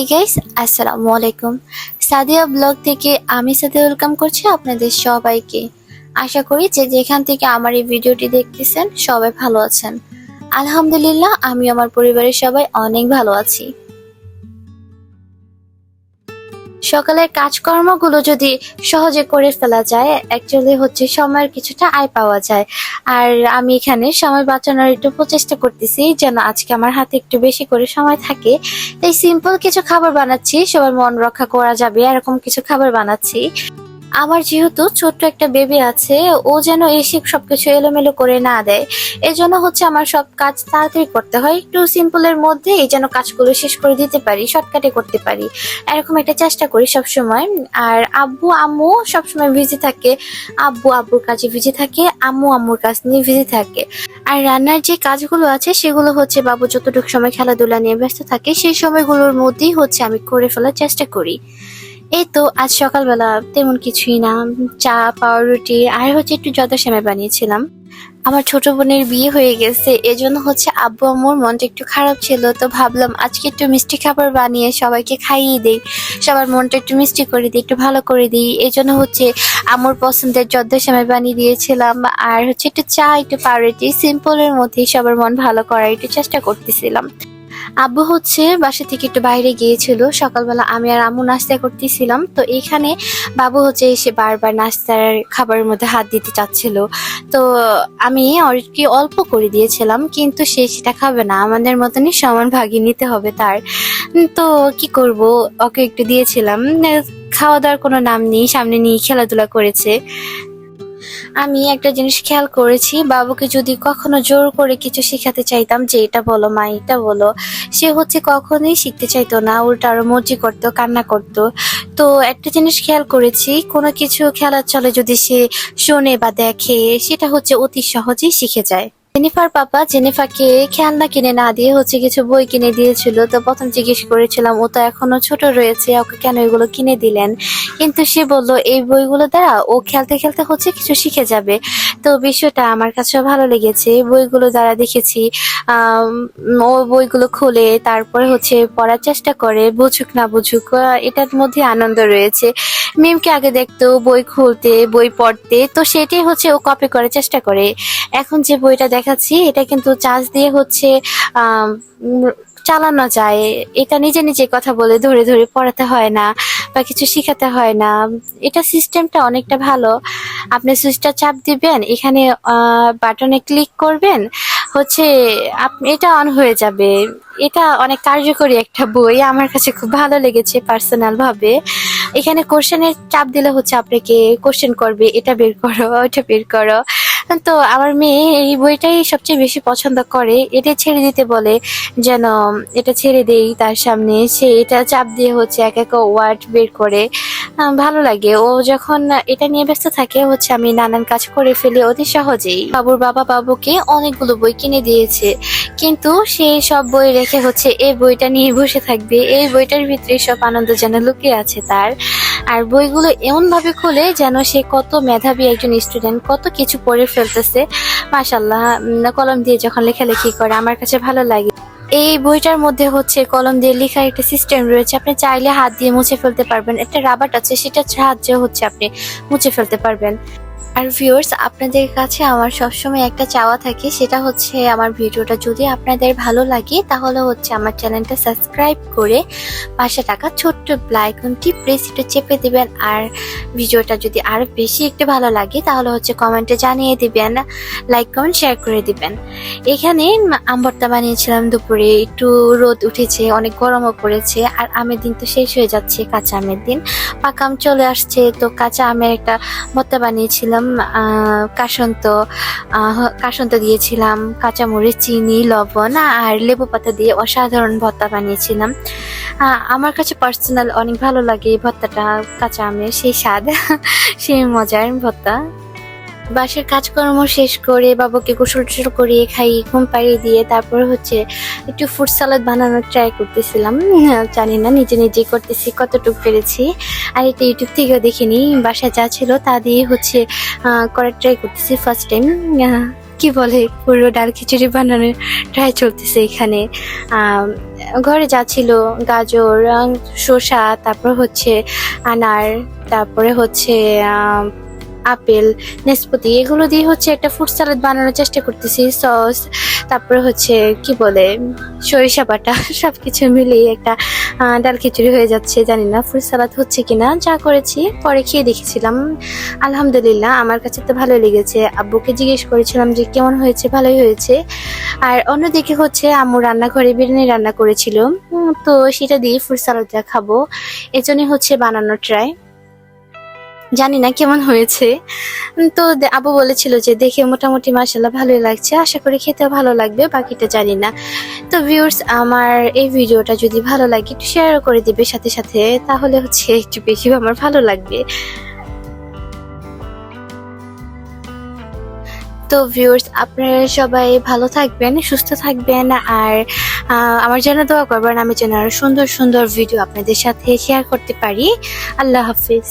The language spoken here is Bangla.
হে গাইস আসসালামু আলাইকুম সাদিয়া ব্লগ থেকে আমি সাদিয়া ওয়েলকাম করছি আপনাদের সবাইকে। আশা করি যে যেখান থেকে আমার এই ভিডিওটি দেখতেছেন, সবাই ভালো আছেন। আলহামদুলিল্লাহ আমি আমার পরিবারের সবাই অনেক ভালো আছি। সকালের কাজকর্মগুলো যদি সহজে করে ফেলা যায় অ্যাকচুয়ালি হচ্ছে সময়ের কিছুটা আয় পাওয়া যায়। আর আমি এখানে সময় বাঁচানোর একটু প্রচেষ্টা করতেছি, যেন আজকে আমার হাতে একটু বেশি করে সময় থাকে। তাই সিম্পল কিছু খাবার বানাচ্ছি, সবার মন রক্ষা করা যাবে, এরকম কিছু খাবার বানাচ্ছি। আমার যেহেতু ছোট্ট একটা বেবি আছে, ও যেন এসে সবকিছু এলোমেলো করে না দেয়। এই জন্য হচ্ছে আমার সব কাজ তাড়াতাড়ি করতে হয়। একটু সিম্পলের মধ্যে এই যেন কাজগুলো শেষ করে দিতে পারি শর্টকাটে করতে পারি। এরকম একটা চেষ্টা করি সব সময় আর আব্বু, আম্মু সবসময় বিজি থাকে। আব্বু আব্বুর কাজে বিজি থাকে, আম্মু আম্মুর কাজ নিয়ে বিজি থাকে। আর রান্নার যে কাজগুলো আছে, সেগুলো হচ্ছে বাবু যতটুকু সময় খেলাধুলা নিয়ে ব্যস্ত থাকে, সেই সময়গুলোর মধ্যেই হচ্ছে আমি করে ফেলার চেষ্টা করি। এই তো, আজ সকালবেলা তেমন কিছুই না। চা, পাউরুটি আর হচ্ছে একটু জদা সেমাই বানিয়েছিলাম। আমার ছোট বোনের বিয়ে হয়ে গেছে, এজন্য হচ্ছে আব্বু আম্মুর মনটা একটু খারাপ ছিল, তো ভাবলাম আজকে একটু মিষ্টি খাবার বানিয়ে সবাইকে খাইয়ে দেই। সবার মনটা একটু মিষ্টি করে দিই, একটু ভালো করে দিই। এই জন্য হচ্ছে আমার পছন্দের জর্দা সেমাই বানিয়ে দিয়েছিলাম আর হচ্ছে একটু চা, একটু পাউরুটি, সিম্পলের মধ্যেই সবার মন ভালো করার একটু চেষ্টা করতেছিলাম। আব্বু হচ্ছে বাসা থেকে একটু বাইরে গিয়েছিল। সকালবেলা আমি আর আম্মু নাস্তা করতেছিলাম। তো এখানে বাবু হচ্ছে এসে বারবার নাস্তার খাবারের মধ্যে হাত দিতে চাচ্ছিল। তো আমি কি অল্প করে দিয়েছিলাম, কিন্তু সে সেটা খাবে না। আমাদের মতনই সমান ভাগই নিতে হবে তার। তো কি করব? ওকে একটু দিয়েছিলাম। খাওয়া দাওয়ার কোনো নাম নেই, সামনে নিয়ে খেলাধুলা করেছে। আমি একটা জিনিস খেয়াল করেছি, বাবুকে যদি কখনো জোর করে কিছু শিখাতে চাইতাম যে এটা বলো মা, এটা বলো, সে হচ্ছে কখনোই শিখতে চাইতো না, উল্টা আরও মর্জি করতো, কান্না করতো। তো একটা জিনিস খেয়াল করেছি, কোনো কিছু খেলার চলে যদি সে শোনে বা দেখে, সেটা হচ্ছে অতি সহজেই শিখে যায়। জেনিফার পাপা জেনিফাকে খেলনা কিনে না দিয়ে হচ্ছে কিছু বই কিনে দিয়েছিল। তো প্রথম জিজ্ঞেস করেছিলাম, ও তো এখনও ছোট রয়েছে, ওকে কেন এগুলো কিনে দিলেন? কিন্তু সে বলল, এই বইগুলো দ্বারা ও খেলতে খেলতে হচ্ছে কিছু শিখে যাবে। তো বিষয়টা আমার কাছেও ভালো লেগেছে। বইগুলো দ্বারা দেখেছি ও বইগুলো খুলে তারপরে হচ্ছে পড়ার চেষ্টা করে, বুঝুক না বুঝুক এটার মধ্যে আনন্দ রয়েছে। মিমকে আগে দেখতো, বই খুলতে, বই পড়তে, তো সেটাই হচ্ছে ও কপি করার চেষ্টা করে। এখন যে বইটা দেখাচ্ছি, এটা কিন্তু চার্জ দিয়ে হচ্ছে চালানো যায়। এটা নিজে নিজে কথা বলে ধরে ধরে পড়াতে হয় না বা কিছু শিখাতে হয় না। এটা সিস্টেমটা অনেকটা ভালো। আপনি সুইচটা চাপ দিবেন, এখানে বাটনে ক্লিক করবেন, হচ্ছে এটা অন হয়ে যাবে। এটা অনেক কার্যকরী একটা বই, আমার কাছে খুব ভালো লেগেছে পার্সোনাল ভাবে। এখানে কোশ্চেনের চাপ দিলে হচ্ছে আপনাকে কোশ্চেন করবে, এটা বের করো ওটা বের করো। তো আমার মেয়ে এই বইটাই সবচেয়ে বেশি পছন্দ করে। এটা ছেড়ে দিতে বলে যেন এটা ছেড়ে দেই তার সামনে। সে এটা চাপ দিয়ে হচ্ছে এক এক ওয়ার্ড বের করে। ভালো লাগে। ও যখন এটা নিয়ে ব্যস্ত থাকে, হচ্ছে আমি নানান কাজ করে ফেলি অতি সহজেই। বাবুর বাবা বাবুকে অনেকগুলো বই কিনে দিয়েছে। কিন্তু সেই সব বই রেখে হচ্ছে এই বইটা নিয়ে বসে থাকবে। এই বইটার ভিতরে সব আনন্দ যেন লুকিয়ে আছে তার। আর বইগুলো এমন ভাবে খোলে যেন সে কত মেধাবী একজন স্টুডেন্ট কত কিছু পড়ে ফেলতেছে। মাসাল্লাহ কলম দিয়ে যখন লেখালেখি করে, আমার কাছে ভালো লাগে। এই বইটার মধ্যে হচ্ছে কলম দিয়ে লেখার একটা সিস্টেম রয়েছে। আপনি চাইলে হাত দিয়ে মুছে ফেলতে পারবেন। একটা রাবার আছে, সেটার সাহায্যে হচ্ছে আপনি মুছে ফেলতে পারবেন। আর ভিউয়ার্স আপনাদের কাছে আমার সবসময় একটা চাওয়া থাকে, সেটা হচ্ছে আমার ভিডিওটা যদি আপনাদের ভালো লাগে, তাহলে হচ্ছে আমার চ্যানেলটা সাবস্ক্রাইব করে পাশে টাকা ছোট্ট আইকনটি প্রেস একটু চেপে দিবেন। আর ভিডিওটা যদি আরও বেশি একটু ভালো লাগে, তাহলে হচ্ছে কমেন্টে জানিয়ে দিবেন লাইক কমেন্ট শেয়ার করে দিবেন। এখানে আমবর্তা বানিয়েছিলাম দুপুরে, একটু রোদ উঠেছে, অনেক গরমও পড়েছে, আর আমের দিন তো শেষ হয়ে যাচ্ছে, কাঁচা আমের দিন। পাকা আম চলে আসছে, তো কাঁচা আমের একটা ভর্তা বানিয়েছিলাম। আহ, কাসন্ত কাসন্ত দিয়েছিলাম কাঁচামরিচ চিনি লবণ আর লেবু পাতা দিয়ে অসাধারণ ভত্তা বানিয়েছিলাম। আমার কাছে পার্সোনাল অনেক ভালো লাগে এই ভর্তাটা কাঁচা আমের সেই স্বাদ সেই মজার ভর্তা। বাসের কাজকর্ম শেষ করে বাবাকে গোসল টোসল করিয়ে খাইয়ে ঘুম পাড়িয়ে দিয়ে তারপর হচ্ছে একটু ফ্রুট সালাদ বানানোর ট্রাই করতেছিলাম। জানি না, নিজে নিজে করতেছি, কতটুকু পেরেছি। আর এটা ইউটিউব থেকেও দেখিনি, বাসায় যা ছিল তা দিয়ে হচ্ছে করার ট্রাই করতেছি ফার্স্ট টাইম কি বলে, পুরো ডাল খিচুড়ি বানানোর ট্রাই চলতেছে এখানে। ঘরে যা ছিল, গাজর শসা, তারপর হচ্ছে আনার, তারপরে হচ্ছে আপেল, নেসপতি, এগুলো দিয়ে হচ্ছে একটা ফ্রুট স্যালাড বানানোর চেষ্টা করতেছি সস তারপরে হচ্ছে কি বলে, সরিষা বাটা, সবকিছু মিলিয়ে একটা ডাল খিচুড়ি হয়ে যাচ্ছে, জানি না ফ্রুট সালাদ হচ্ছে কিনা, যা করেছি, পরে খেয়ে দেখেছিলাম, আলহামদুলিল্লাহ, আমার কাছে তো ভালো লেগেছে, আব্বুকে জিজ্ঞেস করেছিলাম যে কেমন হয়েছে, ভালোই হয়েছে, আর অন্যদিকে হচ্ছে আম্মু রান্নাঘরে বিরিয়ানি রান্না করেছিল তো সেটা দিয়ে ফ্রুট সালাদটা খাব, এজন্যই হচ্ছে বানানো ট্রাই জানি না কেমন হয়েছে। তো আব্বু বলেছিল যে দেখে মোটামুটি মাসাল্লাহ ভালোই লাগছে, আশা করি খেতে ভালো লাগবে, বাকিটা জানি না। তো ভিউর্স আমার এই ভিডিওটা যদি ভালো লাগে একটু শেয়ার করে দিবে সাথে সাথে, তাহলে হচ্ছে একটু বেশি আমার ভালো লাগবে। তো ভিউর্স আপনারা সবাই ভালো থাকবেন, সুস্থ থাকবেন, আর আমার জন্য দোয়া করবেন, আমি যেন আরও সুন্দর সুন্দর ভিডিও আপনাদের সাথে শেয়ার করতে পারি। আল্লাহ হাফিজ।